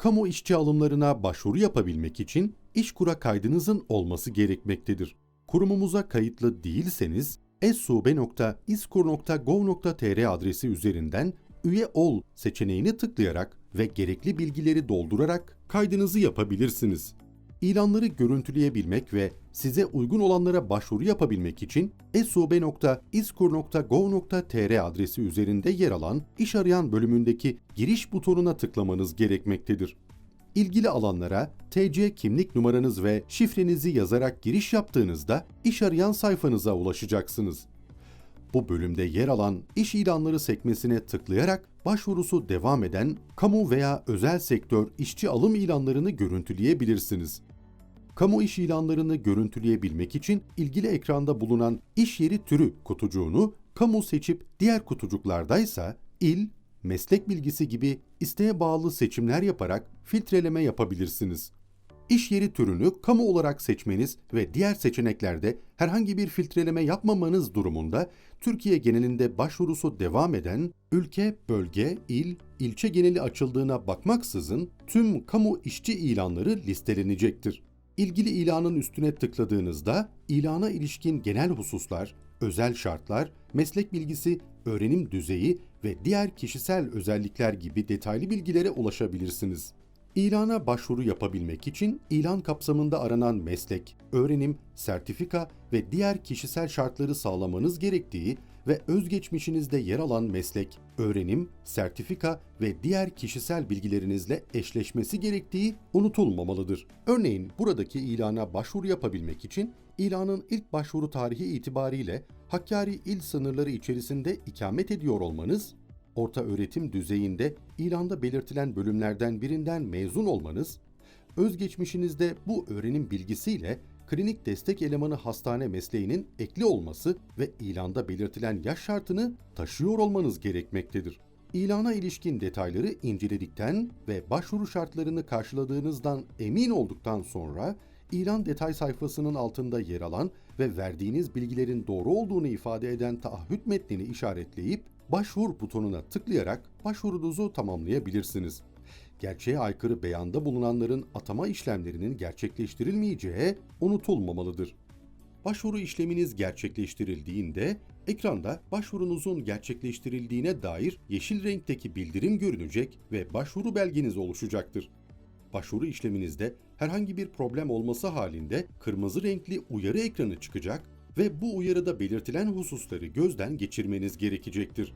Kamu işçi alımlarına başvuru yapabilmek için İşkur'a kaydınızın olması gerekmektedir. Kurumumuza kayıtlı değilseniz esube.iskur.gov.tr adresi üzerinden üye ol seçeneğini tıklayarak ve gerekli bilgileri doldurarak kaydınızı yapabilirsiniz. İlanları görüntüleyebilmek ve size uygun olanlara başvuru yapabilmek için esube.iskur.gov.tr adresi üzerinde yer alan iş arayan bölümündeki giriş butonuna tıklamanız gerekmektedir. İlgili alanlara TC kimlik numaranız ve şifrenizi yazarak giriş yaptığınızda iş arayan sayfanıza ulaşacaksınız. Bu bölümde yer alan iş ilanları sekmesine tıklayarak başvurusu devam eden kamu veya özel sektör işçi alım ilanlarını görüntüleyebilirsiniz. Kamu iş ilanlarını görüntüleyebilmek için ilgili ekranda bulunan iş yeri türü kutucuğunu kamu seçip diğer kutucuklardaysa il, meslek bilgisi gibi isteğe bağlı seçimler yaparak filtreleme yapabilirsiniz. İş yeri türünü kamu olarak seçmeniz ve diğer seçeneklerde herhangi bir filtreleme yapmamanız durumunda Türkiye genelinde başvurusu devam eden ülke, bölge, il, ilçe geneli açıldığına bakmaksızın tüm kamu işçi ilanları listelenecektir. İlgili ilanın üstüne tıkladığınızda ilana ilişkin genel hususlar, özel şartlar, meslek bilgisi, öğrenim düzeyi ve diğer kişisel özellikler gibi detaylı bilgilere ulaşabilirsiniz. İlana başvuru yapabilmek için ilan kapsamında aranan meslek, öğrenim, sertifika ve diğer kişisel şartları sağlamanız gerektiği ve özgeçmişinizde yer alan meslek, öğrenim, sertifika ve diğer kişisel bilgilerinizle eşleşmesi gerektiği unutulmamalıdır. Örneğin buradaki ilana başvuru yapabilmek için ilanın ilk başvuru tarihi itibariyle Hakkari il sınırları içerisinde ikamet ediyor olmanız orta öğretim düzeyinde ilanda belirtilen bölümlerden birinden mezun olmanız, özgeçmişinizde bu öğrenim bilgisiyle klinik destek elemanı hastane mesleğinin ekli olması ve ilanda belirtilen yaş şartını taşıyor olmanız gerekmektedir. İlana ilişkin detayları inceledikten ve başvuru şartlarını karşıladığınızdan emin olduktan sonra ilan detay sayfasının altında yer alan ve verdiğiniz bilgilerin doğru olduğunu ifade eden taahhüt metnini işaretleyip başvur butonuna tıklayarak başvurunuzu tamamlayabilirsiniz. Gerçeğe aykırı beyanda bulunanların atama işlemlerinin gerçekleştirilmeyeceği unutulmamalıdır. Başvuru işleminiz gerçekleştirildiğinde ekranda başvurunuzun gerçekleştirildiğine dair yeşil renkteki bildirim görünecek ve başvuru belgeniz oluşacaktır. Başvuru işleminizde herhangi bir problem olması halinde kırmızı renkli uyarı ekranı çıkacak ve bu uyarıda belirtilen hususları gözden geçirmeniz gerekecektir.